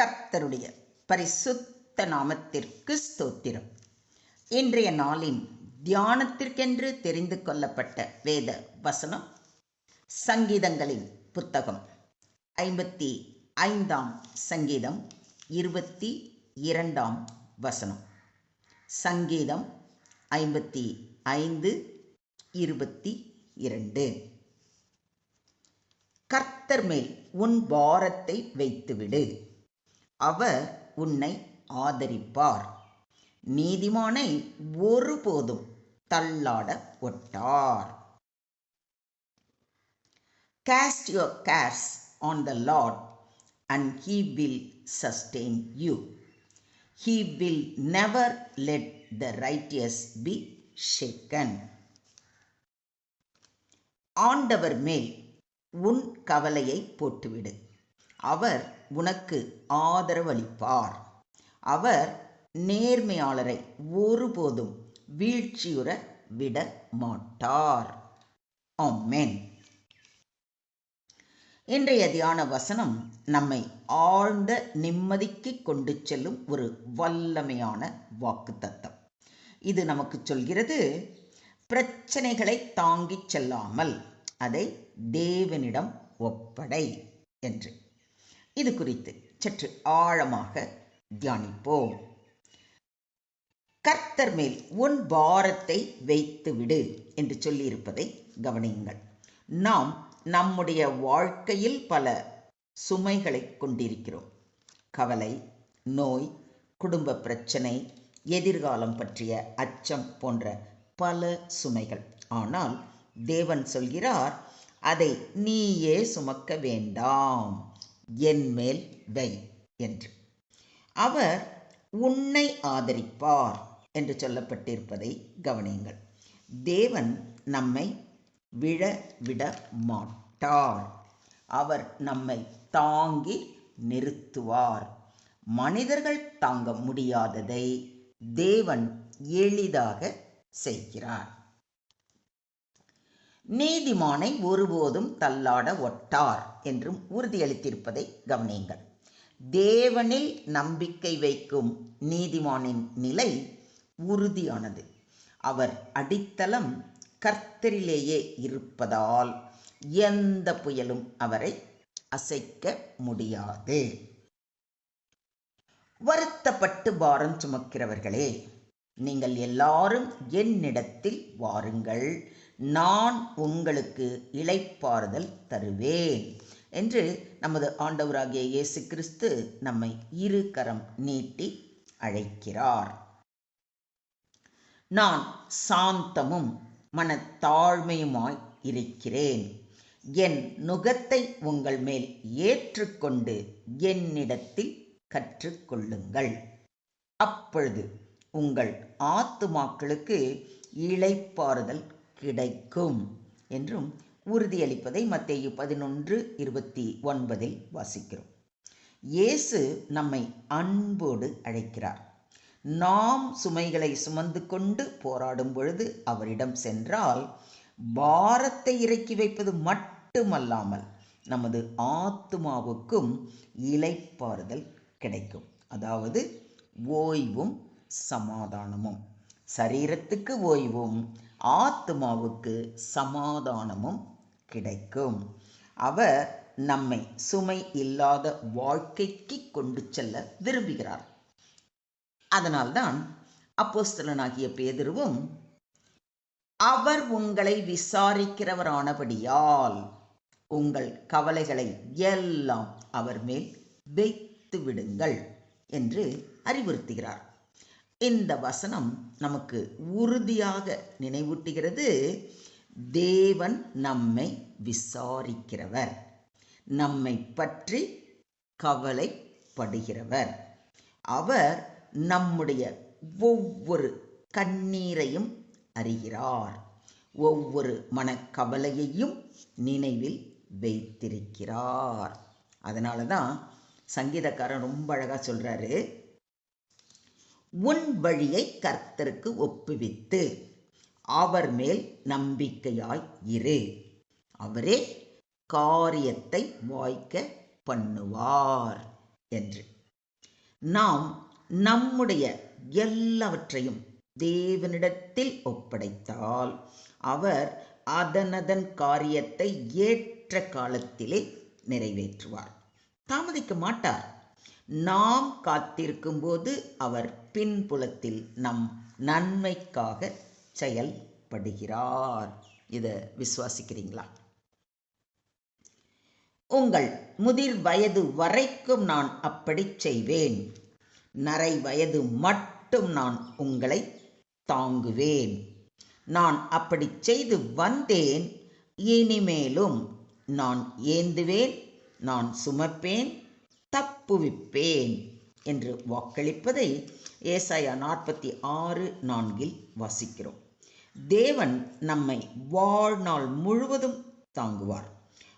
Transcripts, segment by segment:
கர்த்தருடைய பரிசுத்த நாமத்திற்கு ஸ்தோத்திரம். இன்றைய நாளின் தியானத்திற்கென்று தெரிந்து கொள்ளப்பட்ட வேத வசனம் சங்கீதங்களின் புத்தகம். ஐம்பத்தி ஐந்தாம் சங்கீதம் இருபத்தி இரண்டாம் வசனம். சங்கீதம் ஐம்பத்தி ஐந்து இருபத்தி இரண்டு. கர்த்தர் மேல் உன் பாரத்தை வைத்துவிடு. அவர் உன்னை ஆதரிப்பார் நீதிமானை ஒருபோதும் தள்ளாட ஒட்டார் cast your cares on the Lord and he will sustain you he will never let the righteous be shaken ஆண்டவர் மேல் உன் கவலையை போட்டுவிடு அவர் உனக்கு ஆதரவளிப்பார். அவர் நேர்மையாளரை ஒருபோதும் வீழ்ச்சியுற விட மாட்டார் ஆமென். இன்றைய தியான வசனம் நம்மை ஆழ்ந்த நிம்மதிக்கு கொண்டு செல்லும் ஒரு வல்லமையான வாக்குத்தத்தம். இது நமக்கு சொல்கிறது பிரச்சனைகளை தாங்கிச் செல்லாமல் அதை தேவனிடம் ஒப்படை என்று. இது குறித்து சற்று ஆழமாக தியானிப்போம். கர்த்தர் மேல் உன் பாரத்தை வைத்துவிடு என்று சொல்லியிருப்பதை கவனியுங்கள். நாம் நம்முடைய வாழ்க்கையில் பல சுமைகளை கொண்டிருக்கிறோம். கவலை நோய் குடும்ப பிரச்சனை எதிர்காலம் பற்றிய அச்சம் போன்ற பல சுமைகள். ஆனால் தேவன் சொல்கிறார் அதை நீயே சுமக்க வேண்டாம். என் மேல் வை என்று. அவர் உன்னை ஆதரிப்பார் என்று சொல்லப்பட்டிருப்பதை கவனியுங்கள். தேவன் நம்மை விழ விட மாட்டார் அவர் நம்மை தாங்கி நிறுத்துவார். மனிதர்கள் தாங்க முடியாததை தேவன் எளிதாக செய்கிறார். நீதிமானை ஒருபோதும் தள்ளாட ஒட்டார் என்றும் உறுதியளித்திருப்பதை கவனியுங்கள். தேவனில் நம்பிக்கை வைக்கும் நீதிமானின் நிலை உறுதியானது. அவர் அடித்தளம் கர்த்தரிலேயே இருப்பதால் எந்த புயலும் அவரை அசைக்க முடியாது. வருத்தப்பட்டு பாரம் சுமக்கிறவர்களே நீங்கள் எல்லாரும் என்னிடத்தில் வாருங்கள். நான் உங்களுக்கு இளைப்பாறுதல் தருவேன் என்று நமது ஆண்டவராகிய இயேசு கிறிஸ்து நம்மை இரு கரம் நீட்டி அழைக்கிறார். நான் சாந்தமும் மனத்தாழ்மையுமாய் இருக்கிறேன். என் நுகத்தை உங்கள் மேல் ஏற்றுக்கொண்டு என்னிடத்தில் கற்றுக்கொள்ளுங்கள். அப்பொழுது உங்கள் ஆத்துமாக்களுக்கு இழைப்பாறுதல் கிடைக்கும் என்றும் உறுதியளிப்பதை மத்தேயு பதினொன்று இருபத்தி ஒன்பதில் வாசிக்கிறோம். இயேசு நம்மை அன்போடு அழைக்கிறார். நாம் சுமைகளை சுமந்து கொண்டு போராடும் பொழுது அவரிடம் சென்றால் பாரத்தை இறக்கி வைப்பது மட்டுமல்லாமல் நமது ஆத்மாவுக்கும் இலைப்பாறுதல் கிடைக்கும். அதாவது ஓய்வும் சமாதானமும். சரீரத்துக்கு ஓய்வும் ஆத்மாவுக்கு சமாதானமும் கிடைக்கும். அவர் நம்மை சுமை இல்லாத வாழ்க்கைக்கு கொண்டு செல்ல விரும்புகிறார். அதனால்தான் அப்போஸ்தலனாகிய பேதுருவும் அவர் உங்களை விசாரிக்கிறவரானபடியால் உங்கள் கவலைகளை எல்லாம் அவர் மேல் வைத்து விடுங்கள் என்று அறிவுறுத்துகிறார். இந்த வசனம் நமக்கு உறுதியாக நினைவூட்டுகிறது. தேவன் நம்மை விசாரிக்கிறவர் நம்மை பற்றி கவலைப்படுகிறவர். அவர் நம்முடைய ஒவ்வொரு கண்ணீரையும் அறிகிறார். ஒவ்வொரு மனக்கவலையையும் நினைவில் வைத்திருக்கிறார். அதனால தான் சங்கீதக்காரன் ரொம்ப அழகாக சொல்கிறாரு உன் வழியை கர்த்தருக்கு ஒப்புவித்து அவர் மேல் நம்பிக்கையாய் இரு. அவரே காரியத்தை வாய்க்க பண்ணுவார் என்று. நாம் நம்முடைய எல்லாவற்றையும் தேவனிடத்தில் ஒப்படைத்தால் அவர் அதனதன் காரியத்தை ஏற்ற காலத்திலே நிறைவேற்றுவார். தாமதிக்க மாட்டார். நாம் காத்திருக்கும்போது அவர் பின்புலத்தில் நம் நன்மைக்காக செயல்படுகிறார். இதை விசுவாசிக்கிறீங்களா? உங்கள் முதிர் வயது வரைக்கும் நான் அப்படி செய்வேன். நரை வயது மட்டும் நான் உங்களை தாங்குவேன். நான் அப்படி செய்து வந்தேன். இனிமேலும் நான் ஏந்துவேன். நான் சுமப்பேன். தப்புவிப்பேன். என்று வாக்களிப்பதை ஏசாயா நாற்பத்தி ஆறு நான்கில் வாசிக்கிறோம். தேவன் நம்மை வாழ்நாள் முழுவதும் தாங்குவார்.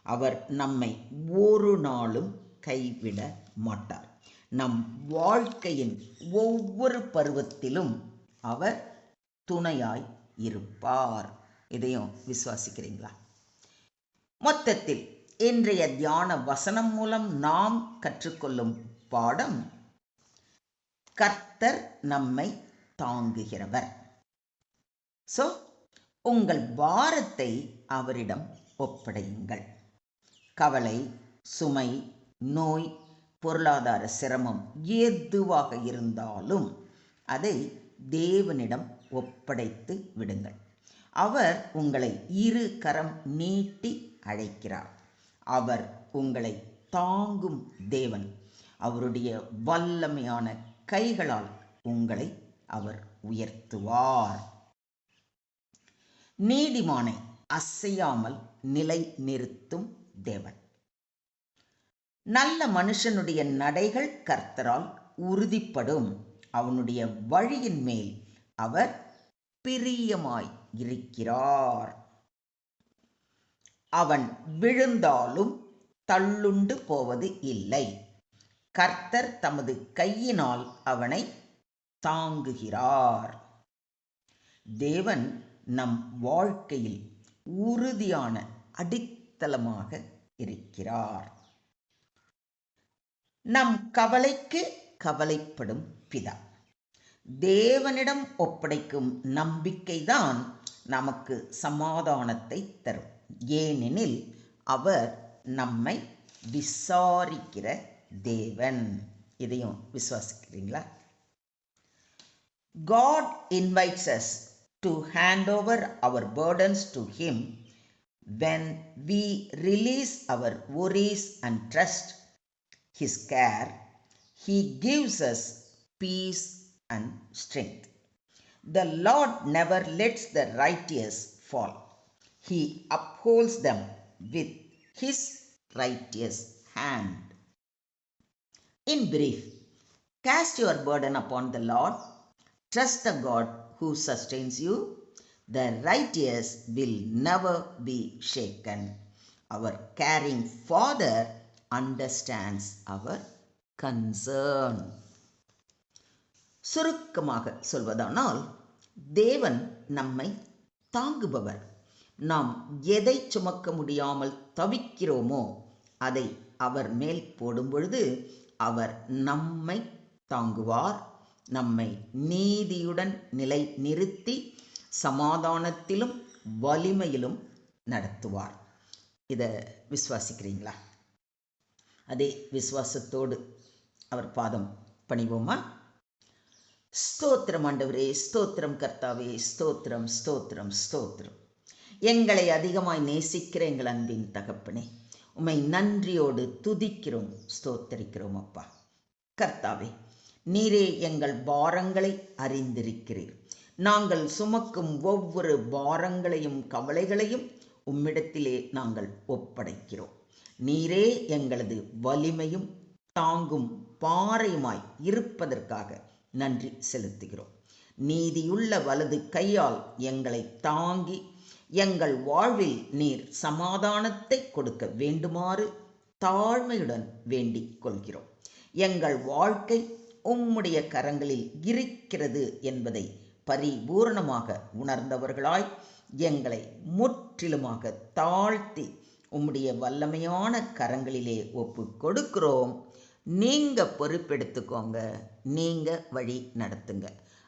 அவர் நம்மை ஒரு நாளும் கைவிட மாட்டார். நம் வாழ்க்கையின் ஒவ்வொரு பருவத்திலும் அவர் துணையாய் இருப்பார். இதையும் விசுவாசிக்கிறீங்களா? மொத்தத்தில் இன்றைய தியான வசனம் மூலம் நாம் கற்றுக்கொள்ளும் பாடம் கர்த்தர் நம்மை தாங்குகிறவர். ஸோ உங்கள் பாரத்தை அவரிடம் ஒப்படையுங்கள். கவலை சுமை நோய் பொருளாதார சிரமம் எதுவாக இருந்தாலும் அதை தேவனிடம் ஒப்படைத்து விடுங்கள். அவர் உங்களை இரு கரம் நீட்டி அழைக்கிறார். அவர் உங்களை தாங்கும் தேவன். அவருடைய வல்லமையான கைகளால் உங்களை அவர் உயர்த்துவார். நீதிமானை அசையாமல் நிலை நிறுத்தும் தேவன். நல்ல மனுஷனுடைய நடைகள் கர்த்தரால் உறுதிப்படும். அவனுடைய வழியின் மேல் அவர் பிரியமாய் இருக்கிறார். அவன் விழுந்தாலும் தள்ளுண்டு போவது இல்லை. கர்த்தர் தமது கையினால் அவனை தாங்குகிறார். தேவன் நம் வாழ்க்கையில் உறுதியான அடித்தளமாக இருக்கிறார். நம் கவலைக்கு கவலைப்படும் பிதா. தேவனிடம் ஒப்படைக்கும் நம்பிக்கைதான் நமக்கு சமாதானத்தை தரும். ஏனெனில் அவர் நம்மை விசாரிக்கிற தேவன் இதையும் விசுவாசிக்கிறீங்களா God invites us to hand over our burdens to Him when we release our worries and trust His care. He gives us peace and strength. The Lord never lets the righteous fall. He upholds them with His righteous hand. In brief, cast your burden upon the Lord, trust the God who sustains you. The righteous will never be shaken. Our caring Father understands our concern. சுருக்கமாக சொல்வதானால் தேவன் நம்மை தாங்குபவர் நாம் எதை சுமக்க முடியாமல் தவிக்கிறோமோ அதை அவர் மேல் போடும் பொழுது அவர் நம்மை தாங்குவார் நம்மை நீதியுடன் நிலை நிறுத்தி சமாதானத்திலும் வலிமையிலும் நடத்துவார். இதை விசுவாசிக்கிறீங்களா? அதே விசுவாசத்தோடு அவர் பாதம் பணிவோமா? ஸ்தோத்திரம் ஆண்டவரே ஸ்தோத்திரம் கர்த்தாவே ஸ்தோத்திரம் ஸ்தோத்திரம் ஸ்தோத்திரம். எங்களை அதிகமாய் நேசிக்கிற எங்கள் அன்பின் தகப்பனே உமை நன்றியோடு துதிக்கிறோம் ஸ்தோத்தரிக்கிறோம் அப்பா. கர்த்தாவே நீரே எங்கள் பாரங்களை அறிந்திருக்கிறீர். நாங்கள் சுமக்கும் ஒவ்வொரு பாரங்களையும் கவலைகளையும் உம்மிடத்திலே நாங்கள் ஒப்படைக்கிறோம். நீரே எங்களது வலிமையும் தாங்கும் பாறையுமாய் இருப்பதற்காக நன்றி செலுத்துகிறோம். நீதியுள்ள வலது கையால் எங்களை தாங்கி எங்கள் வாழ்வில் நீர் சமாதானத்தை கொடுக்க வேண்டுமாறு தாழ்மையுடன் வேண்டிக் கொள்கிறோம். எங்கள் வாழ்க்கை உம்முடைய கரங்களில் இருக்கிறது என்பதை பரிபூரணமாக உணர்ந்தவர்களாய் எங்களை முற்றிலுமாக தாழ்த்தி உம்முடைய வல்லமையான கரங்களிலே ஒப்பு கொடுக்கிறோம். நீங்க பொறுப்பெடுத்துக்கோங்க. நீங்க வழி நடத்துங்க.